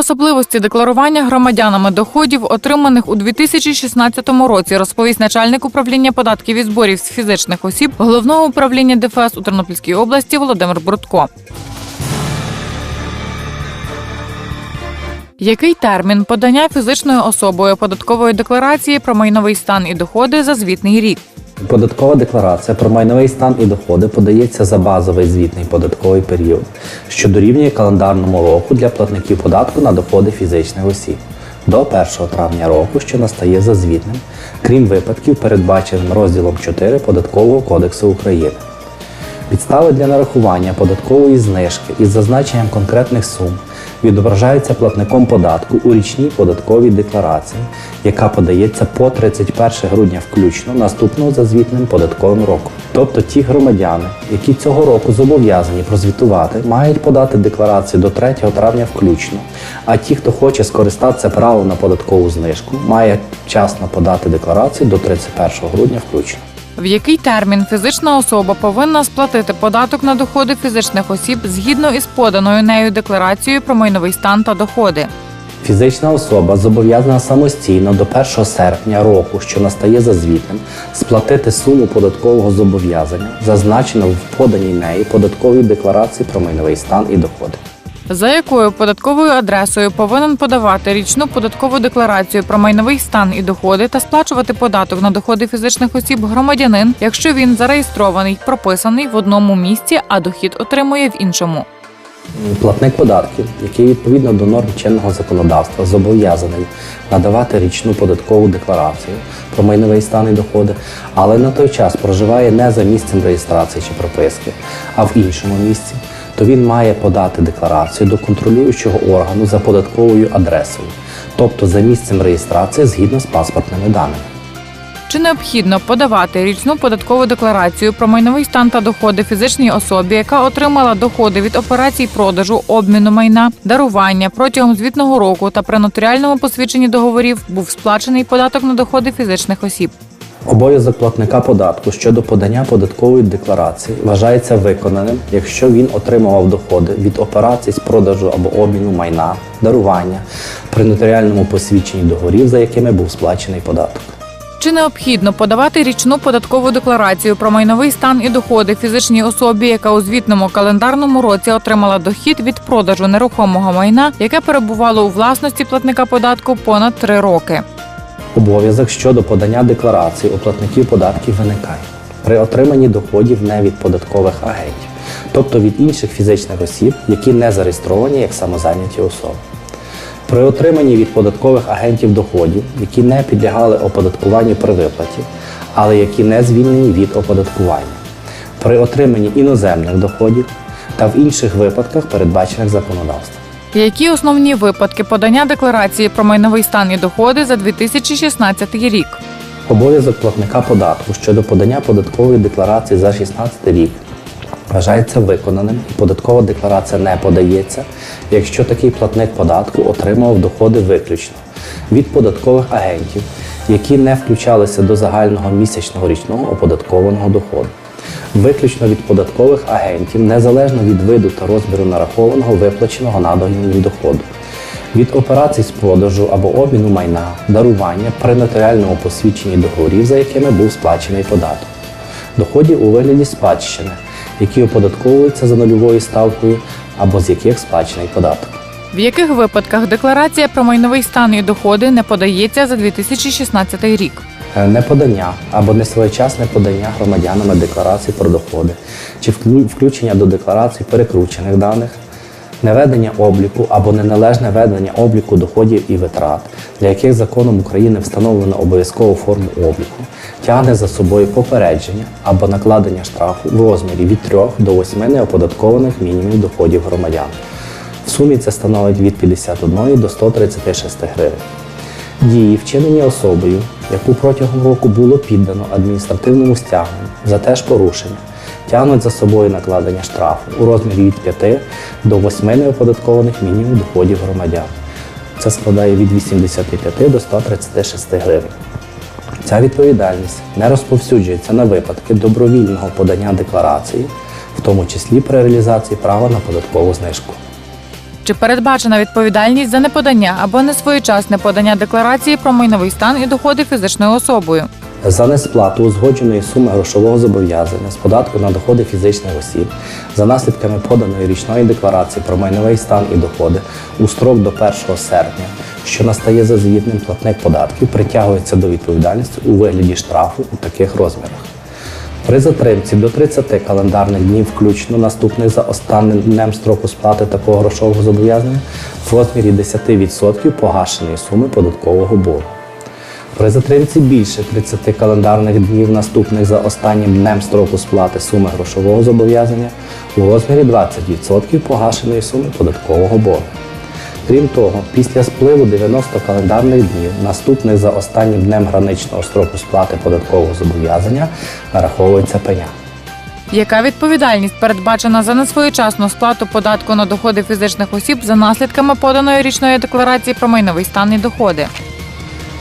особливості декларування громадянами доходів, отриманих у 2016 році, розповість начальник управління податків і зборів з фізичних осіб головного управління ДФС у Тернопільській області Володимир Брудко. Який термін подання фізичною особою податкової декларації про майновий стан і доходи за звітний рік? Податкова декларація про майновий стан і доходи подається за базовий звітний податковий період, що дорівнює календарному року для платників податку на доходи фізичних осіб до 1 травня року, що настає за звітним, крім випадків, передбаченим розділом 4 Податкового кодексу України. Підстави для нарахування податкової знижки із зазначенням конкретних сум відображаються платником податку у річній податковій декларації, яка подається по 31 грудня включно наступного за звітним податковим роком. Тобто ті громадяни, які цього року зобов'язані прозвітувати, мають подати декларацію до 3 травня включно. А ті, хто хоче скористатися правом на податкову знижку, має вчасно подати декларацію до 31 грудня включно. В який термін фізична особа повинна сплатити податок на доходи фізичних осіб згідно із поданою нею декларацією про майновий стан та доходи? Фізична особа зобов'язана самостійно до 1 серпня року, що настає за звітним, сплатити суму податкового зобов'язання, зазначену в поданій неї податковій декларації про майновий стан і доходи. За якою податковою адресою повинен подавати річну податкову декларацію про майновий стан і доходи та сплачувати податок на доходи фізичних осіб громадянин, якщо він зареєстрований, прописаний в одному місці, а дохід отримує в іншому. Платник податків, який відповідно до норм чинного законодавства зобов'язаний надавати річну податкову декларацію про майновий стан і доходи, але на той час проживає не за місцем реєстрації чи прописки, а в іншому місці, то він має подати декларацію до контролюючого органу за податковою адресою, тобто за місцем реєстрації згідно з паспортними даними. Чи необхідно подавати річну податкову декларацію про майновий стан та доходи фізичній особі, яка отримала доходи від операцій продажу, обміну майна, дарування протягом звітного року та при нотаріальному посвідченні договорів був сплачений податок на доходи фізичних осіб? Обов'язок платника податку щодо подання податкової декларації вважається виконаним, якщо він отримував доходи від операцій з продажу або обміну майна, дарування при нотаріальному посвідченні договорів, за якими був сплачений податок. Чи необхідно подавати річну податкову декларацію про майновий стан і доходи фізичній особі, яка у звітному календарному році отримала дохід від продажу нерухомого майна, яке перебувало у власності платника податку понад три роки? Обов'язок щодо подання декларації у платників податків виникає при отриманні доходів не від податкових агентів, тобто від інших фізичних осіб, які не зареєстровані як самозайняті особи. При отриманні від податкових агентів доходів, які не підлягали оподаткуванню при виплаті, але які не звільнені від оподаткування, при отриманні іноземних доходів та в інших випадках, передбачених законодавством. Які основні випадки подання декларації про майновий стан і доходи за 2016 рік? Обов'язок платника податку щодо подання податкової декларації за 2016 рік вважається виконаним і податкова декларація не подається, якщо такий платник податку отримав доходи виключно від податкових агентів, які не включалися до загального місячного річного оподаткованого доходу. Виключно від податкових агентів, незалежно від виду та розміру нарахованого виплаченого надано їм доходу від операцій з продажу або обміну майна, дарування при нотаріальному посвідченні договорів, за якими був сплачений податок, доходів у вигляді спадщини, які оподатковуються за нульовою ставкою або з яких сплачений податок. В яких випадках декларація про майновий стан і доходи не подається за 2016 рік? Е, Неподання або несвоєчасне подання громадянами декларацій про доходи чи включення до декларацій перекручених даних, неведення обліку або неналежне ведення обліку доходів і витрат, для яких законом України встановлено обов'язкову форму обліку, тягне за собою попередження або накладення штрафу в розмірі від 3 до 8 неоподаткованих мінімумів доходів громадян. В сумі це становить від 51 до 136 гривень. Дії, вчинені особою, яку протягом року було піддано адміністративному стягненню за теж порушення, тягнуть за собою накладення штрафу у розмірі від 5 до 8 неоподаткованих мінімумів доходів громадян. Це складає від 85 до 136 гривень. Ця відповідальність не розповсюджується на випадки добровільного подання декларації, в тому числі при реалізації права на податкову знижку. Чи передбачена відповідальність за неподання або несвоєчасне подання декларації про майновий стан і доходи фізичною особою? За несплату узгодженої суми грошового зобов'язання з податку на доходи фізичних осіб за наслідками поданої річної декларації про майновий стан і доходи у строк до 1 серпня, що настає за звітним платник податків, притягується до відповідальності у вигляді штрафу у таких розмірах. При затримці до 30 календарних днів включно наступних за останнім днем строку сплати такого грошового зобов'язання в розмірі 10% погашеної суми податкового боргу. При затримці більше 30 календарних днів наступних за останнім днем строку сплати суми грошового зобов'язання у розмірі 20% погашеної суми податкового боргу. Крім того, після спливу 90 календарних днів, наступних за останнім днем граничного строку сплати податкового зобов'язання, нараховується пеня. Яка відповідальність передбачена за несвоєчасну сплату податку на доходи фізичних осіб за наслідками поданої річної декларації про майновий стан і доходи?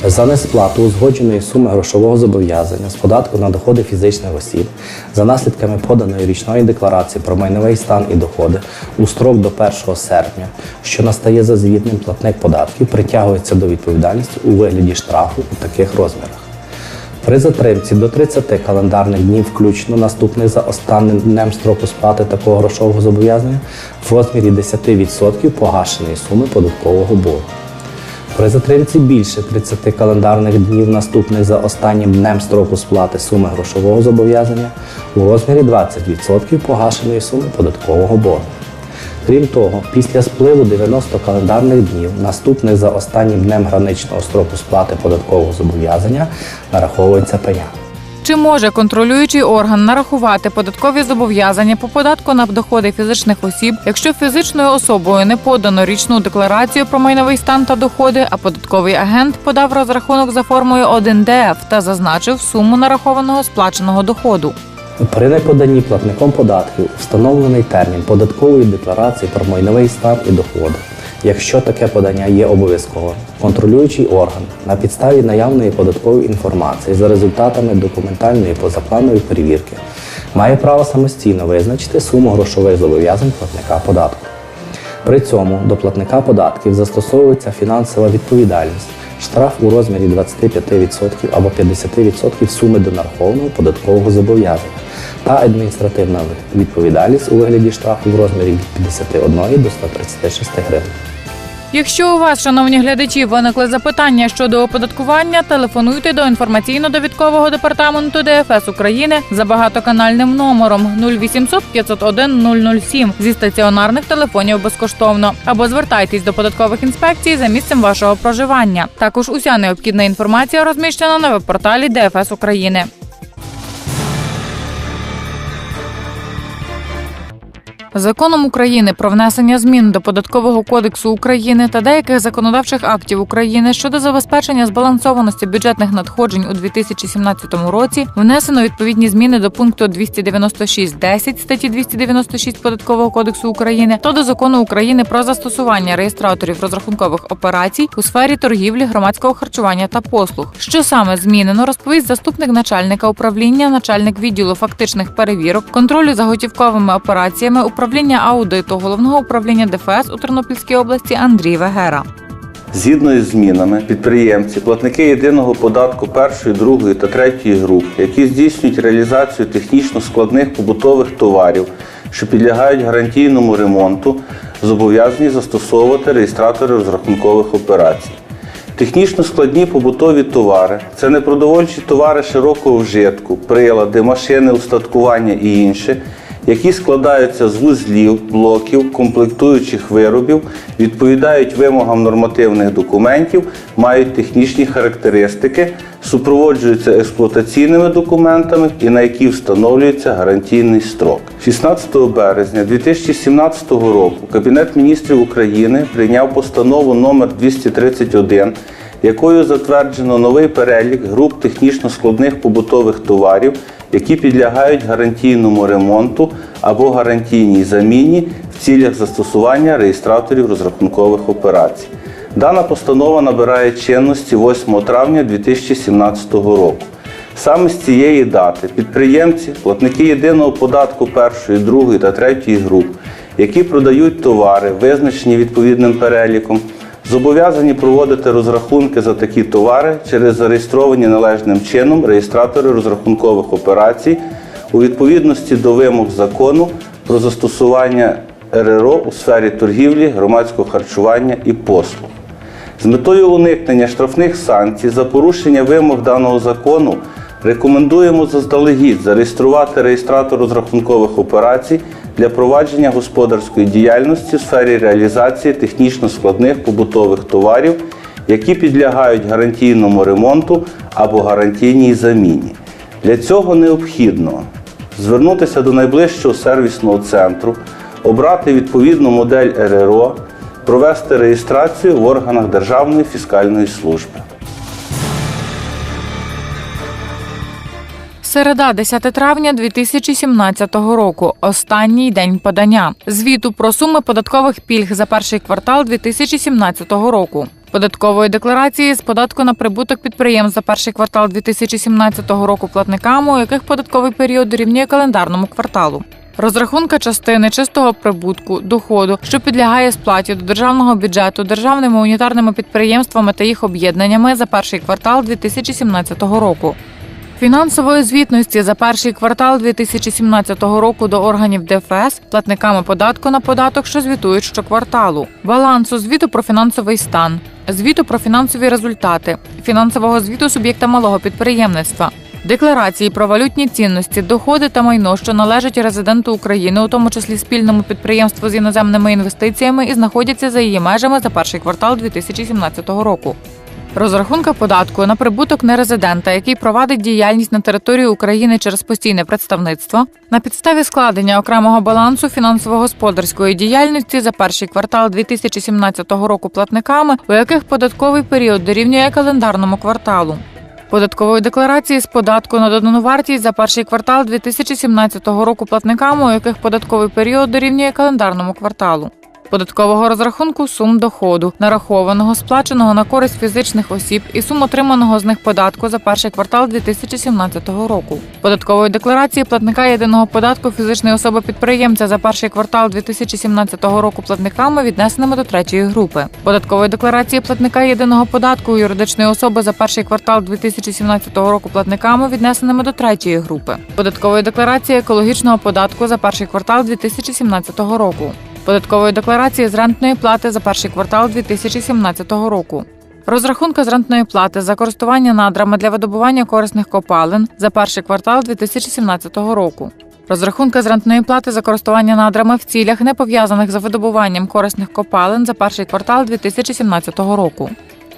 За несплату узгодженої суми грошового зобов'язання з податку на доходи фізичних осіб за наслідками поданої річної декларації про майновий стан і доходи у строк до 1 серпня, що настає за звітним платник податків, притягується до відповідальності у вигляді штрафу у таких розмірах. При затримці до 30 календарних днів включно наступних за останнім днем строку сплати такого грошового зобов'язання в розмірі 10% погашеної суми податкового боргу. При затримці більше 30 календарних днів наступних за останнім днем строку сплати суми грошового зобов'язання у розмірі 20% погашеної суми податкового боргу. Крім того, після спливу 90 календарних днів наступних за останнім днем граничного строку сплати податкового зобов'язання нараховується пеня. Чи може контролюючий орган нарахувати податкові зобов'язання по податку на доходи фізичних осіб, якщо фізичною особою не подано річну декларацію про майновий стан та доходи, а податковий агент подав розрахунок за формою 1ДФ та зазначив суму нарахованого сплаченого доходу? При неподанні платником податків встановлений термін податкової декларації про майновий стан і доходи. Якщо таке подання є обов'язковим, контролюючий орган на підставі наявної податкової інформації за результатами документальної позапланової перевірки має право самостійно визначити суму грошових зобов'язань платника податку. При цьому до платника податків застосовується фінансова відповідальність, штраф у розмірі 25% або 50% суми до нарахованого податкового зобов'язання та адміністративна відповідальність у вигляді штрафу в розмірі від 51 до 136 гривень. Якщо у вас, шановні глядачі, виникли запитання щодо оподаткування, телефонуйте до інформаційно-довідкового департаменту ДФС України за багатоканальним номером 0800 501 007 зі стаціонарних телефонів безкоштовно або звертайтесь до податкових інспекцій за місцем вашого проживання. Також уся необхідна інформація розміщена на веб-порталі ДФС України. Законом України про внесення змін до податкового кодексу України та деяких законодавчих актів України щодо забезпечення збалансованості бюджетних надходжень у 2017 році внесено відповідні зміни до пункту 296.10 статті 296 податкового кодексу України та до закону України про застосування реєстраторів розрахункових операцій у сфері торгівлі, громадського харчування та послуг. Що саме змінено, розповість заступник начальника управління, начальник відділу фактичних перевірок, контролю за готівковими операціями управління аудиту головного управління ДФС у Тернопільській області Андрій Вегера. Згідно із змінами, підприємці, платники єдиного податку першої, другої та третьої груп, які здійснюють реалізацію технічно складних побутових товарів, що підлягають гарантійному ремонту, зобов'язані застосовувати реєстратори розрахункових операцій. Технічно складні побутові товари це непродовольчі товари широкого вжитку, прилади, машини, устаткування і інше, які складаються з вузлів, блоків, комплектуючих виробів, відповідають вимогам нормативних документів, мають технічні характеристики, супроводжуються експлуатаційними документами і на які встановлюється гарантійний строк. 16 березня 2017 року Кабінет міністрів України прийняв постанову номер 231 якою затверджено новий перелік груп технічно складних побутових товарів, які підлягають гарантійному ремонту або гарантійній заміні в цілях застосування реєстраторів розрахункових операцій. Дана постанова набирає чинності 8 травня 2017 року. Саме з цієї дати підприємці, платники єдиного податку першої, другої та третьої груп, які продають товари, визначені відповідним переліком, зобов'язані проводити розрахунки за такі товари через зареєстровані належним чином реєстратори розрахункових операцій у відповідності до вимог закону про застосування РРО у сфері торгівлі, громадського харчування і послуг. З метою уникнення штрафних санкцій за порушення вимог даного закону рекомендуємо заздалегідь зареєструвати реєстратор розрахункових операцій для провадження господарської діяльності в сфері реалізації технічно складних побутових товарів, які підлягають гарантійному ремонту або гарантійній заміні. Для цього необхідно звернутися до найближчого сервісного центру, обрати відповідну модель РРО, провести реєстрацію в органах Державної фіскальної служби. Середа, 10 травня 2017 року. Останній день подання. Звіту про суми податкових пільг за перший квартал 2017 року. Податкової декларації з податку на прибуток підприємств за перший квартал 2017 року платникам, у яких податковий період дорівнює календарному кварталу. Розрахунка частини чистого прибутку, доходу, що підлягає сплаті до державного бюджету державними унітарними підприємствами та їх об'єднаннями за перший квартал 2017 року. Фінансової звітності за перший квартал 2017 року до органів ДФС платниками податку на податок, що звітують щокварталу, балансу звіту про фінансовий стан, звіту про фінансові результати, фінансового звіту суб'єкта малого підприємництва. Декларації про валютні цінності, доходи та майно, що належать резиденту України, у тому числі спільному підприємству з іноземними інвестиціями, і знаходяться за її межами за перший квартал 2017 року. Розрахунка податку на прибуток нерезидента, який провадить діяльність на території України через постійне представництво, на підставі складення окремого балансу фінансово-господарської діяльності за перший квартал 2017 року платниками, у яких податковий період дорівнює календарному кварталу. Податкової декларації з податку на додану вартість за перший квартал 2017 року платниками, у яких податковий період дорівнює календарному кварталу податкового розрахунку сум доходу, нарахованого, сплаченого на користь фізичних осіб і сум отриманого з них податку за перший квартал 2017 року, податкової декларації платника єдиного податку фізичної особи підприємця за перший квартал 2017 року платниками віднесеними до третьої групи, податкової декларації платника єдиного податку юридичної особи за перший квартал 2017 року платниками віднесеними до третьої групи, податкової декларації екологічного податку за перший квартал 2017 року податкової декларації з рентної плати за перший квартал 2017 року. Розрахунка з рентної плати за користування надрами для видобування корисних копалин за перший квартал 2017 року. Розрахунка з рентної плати за користування надрами в цілях, не пов'язаних за видобуванням корисних копалин за перший квартал 2017 року.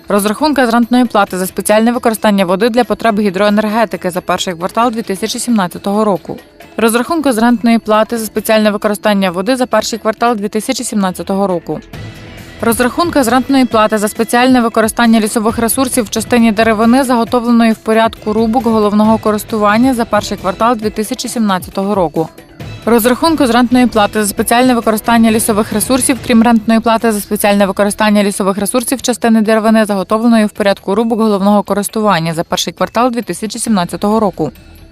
Розрахунка з рентної плати за спеціальне використання води для потреб гідроенергетики за перший квартал 2017 року. Розрахунку з рентної плати за спеціальне використання води за перший квартал 2017 року. Розрахунка з рентної плати за спеціальне використання лісових ресурсів в частині деревини, заготовленої в порядку рубок головного користування за перший квартал 2017 року. Розрахунку з рентної плати за спеціальне використання лісових ресурсів, крім рентної плати за спеціальне використання лісових ресурсів частини деревини, заготовленої в порядку рубок головного користування за перший квартал 2017 року.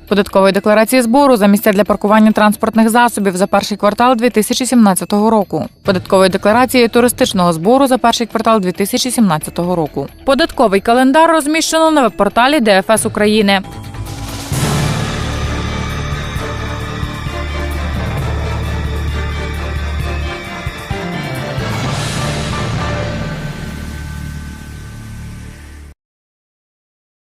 Податкової декларації збору за місця для паркування транспортних засобів за перший квартал 2017 року. Податкової декларації туристичного збору за перший квартал 2017 року. Податковий календар розміщено на веб-порталі ДФС України.